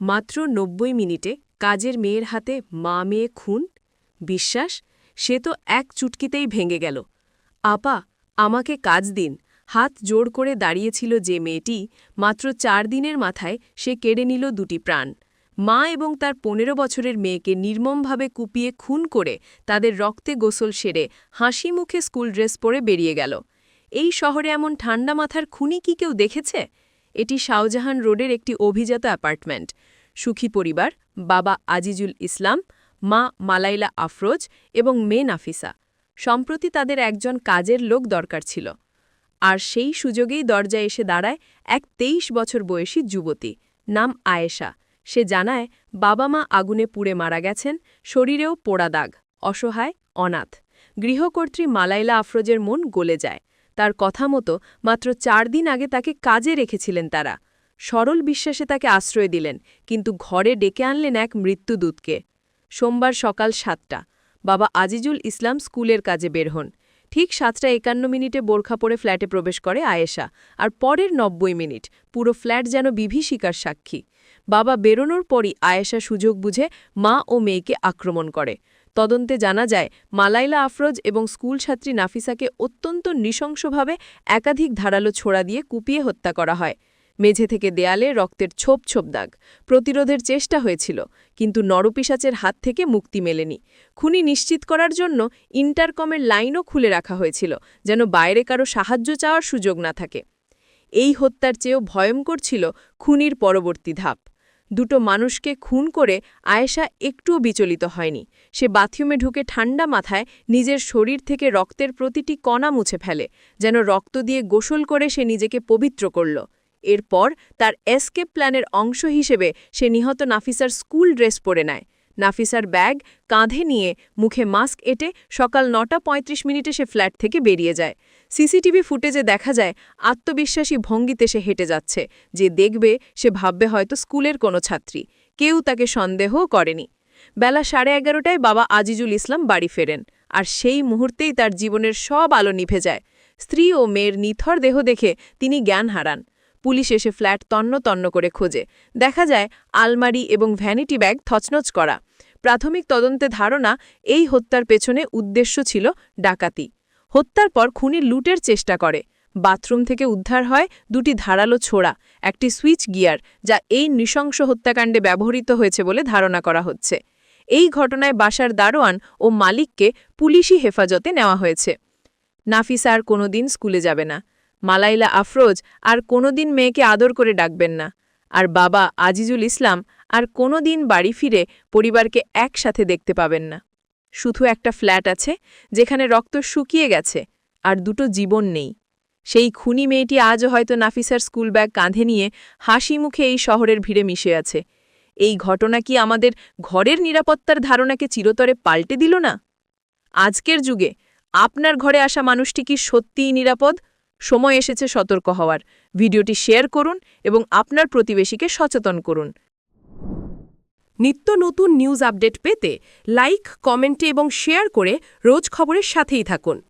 মাত্র নব্বই মিনিটে কাজের মেয়ের হাতে মা মেয়ে খুন? বিশ্বাস? সে তো এক চুটকিতেই ভেঙে গেল। আপা, আমাকে কাজ দিন। হাত জোড় করে দাঁড়িয়েছিল যে মেয়েটি, মাত্র চার দিনের মাথায় সে কেড়ে নিল দুটি প্রাণ। মা এবং তার পনেরো বছরের মেয়েকে নির্মমভাবে কুপিয়ে খুন করে তাদের রক্তে গোসল সেরে হাসি মুখে স্কুল ড্রেস পরে বেরিয়ে গেল। এই শহরে এমন ঠান্ডা মাথার খুনি কি কেউ দেখেছে? এটি শাহজাহান রোডের একটি অভিজাত অ্যাপার্টমেন্ট। সুখী পরিবার, বাবা আজিজুল ইসলাম, মা মালাইলা আফরোজ এবং মেয়ে নাফিসা। সম্প্রতি তাদের একজন কাজের লোক দরকার ছিল। আর সেই সুযোগেই দরজায় এসে দাঁড়ায় এক তেইশ বছর বয়সী যুবতী, নাম আয়েশা। সে জানায় বাবা মা আগুনে পুড়ে মারা গেছেন, শরীরেও পোড়া দাগ, অসহায়, অনাথ। গৃহকর্ত্রী মালাইলা আফরোজের মন গলে যায়। তার কথা মতো মাত্র চার দিন আগে তাকে কাজে রেখেছিলেন তারা। সরল বিশ্বাসে তাকে আশ্রয় দিলেন, কিন্তু ঘরে ডেকে আনলেন এক মৃত্যুদূতকে সোমবার সকাল সাতটা, বাবা আজিজুল ইসলাম স্কুলের কাজে বের হন। ঠিক সাতটা একান্ন মিনিটে বোরখা পরে ফ্ল্যাটে প্রবেশ করে আয়েশা, আর পরের নব্বই মিনিট পুরো ফ্ল্যাট যেন বিভীষিকার সাক্ষী। বাবা বেরোনোর পরই আয়েশা সুযোগ বুঝে মা ও মেয়েকে আক্রমণ করে। তদন্তে জানা যায়, মালাইলা আফরোজ এবং স্কুল ছাত্রী নাফিসাকে অত্যন্ত নৃশংসভাবে একাধিক ধারালো ছোড়া দিয়ে কুপিয়ে হত্যা করা হয়। মেঝে থেকে দেয়ালে রক্তের ছোপ ছোপ দাগ। প্রতিরোধের চেষ্টা হয়েছিল, কিন্তু নরপিসাচের হাত থেকে মুক্তি মেলেনি। খুনি নিশ্চিত করার জন্য ইন্টারকমের লাইনও খুলে রাখা হয়েছিল, যেন বাইরে কারও সাহায্য চাওয়ার সুযোগ না থাকে। এই হত্যার চেয়েও ভয়ঙ্কর ছিল খুনির পরবর্তী ধাপ। দুটো মানুষকে খুন করে আয়েশা একটুও বিচলিত হয়নি। সে বাথরুমে ঢুকে ঠান্ডা মাথায় নিজের শরীর থেকে রক্তের প্রতিটি কণা মুছে ফেলে, যেন রক্ত দিয়ে গোসল করে সে নিজেকে পবিত্র করল। এরপর তার এসকেপ প্ল্যানের অংশ হিসেবে সে নিহত নাফিসার স্কুল ড্রেস পরে নেয়। নাফিসার ব্যাগ কাঁধে নিয়ে মুখে মাস্ক এঁটে সকাল নটা ৩৫ মিনিটে সে ফ্ল্যাট থেকে বেরিয়ে যায়। সিসিটিভি ফুটেজে দেখা যায়, আত্মবিশ্বাসী ভঙ্গিতে সে হেঁটে যাচ্ছে, যে দেখবে সে ভাববে হয়তো স্কুলের কোনো ছাত্রী। কেউ তাকে সন্দেহও করেনি। বেলা সাড়ে এগারোটায় বাবা আজিজুল ইসলাম বাড়ি ফেরেন, আর সেই মুহূর্তেই তার জীবনের সব আলো নিভে যায়। স্ত্রী ও মেয়ের নিথর দেহ দেখে তিনি জ্ঞান হারান। পুলিশ এসে ফ্ল্যাট তন্ন তন্ন করে খোঁজে। দেখা যায়, আলমারি এবং ভ্যানিটি ব্যাগ থচনচ করা। প্রাথমিক তদন্তে ধারণা, এই হত্যার পেছনে উদ্দেশ্য ছিল ডাকাতি। হত্যার পর খুনি লুটের চেষ্টা করে। বাথরুম থেকে উদ্ধার হয় দুটি ধারালো ছোড়া, একটি সুইচ গিয়ার, যা এই নৃশংস হত্যাকাণ্ডে ব্যবহৃত হয়েছে বলে ধারণা করা হচ্ছে। এই ঘটনায় বাসার দারোয়ান ও মালিককে পুলিশি হেফাজতে নেওয়া হয়েছে। নাফিসার কোনোদিন স্কুলে যাবে না। মালাইলা আফরোজ আর কোনোদিন মেয়েকে আদর করে ডাকবেন না। আর বাবা আজিজুল ইসলাম আর কোনোদিন বাড়ি ফিরে পরিবারকে একসাথে দেখতে পাবেন না। শুধু একটা ফ্ল্যাট আছে যেখানে রক্ত শুকিয়ে গেছে আর দুটো জীবন নেই। সেই খুনি মেয়েটি আজও হয়তো নাফিসার স্কুল ব্যাগ কাঁধে নিয়ে হাসি মুখে এই শহরের ভিড়ে মিশে আছে। এই ঘটনা কি আমাদের ঘরের নিরাপত্তার ধারণাকে চিরতরে পাল্টে দিল না? আজকের যুগে আপনার ঘরে আসা মানুষটি কি সত্যিই নিরাপদ? সময় এসেছে সতর্ক হওয়ার। ভিডিওটি শেয়ার করুন এবং আপনার প্রতিবেশীকে সচেতন করুন। নিত্য নতুন নিউজ আপডেট পেতে লাইক, কমেন্টে এবং শেয়ার করে রোজ খবরের সাথেই থাকুন।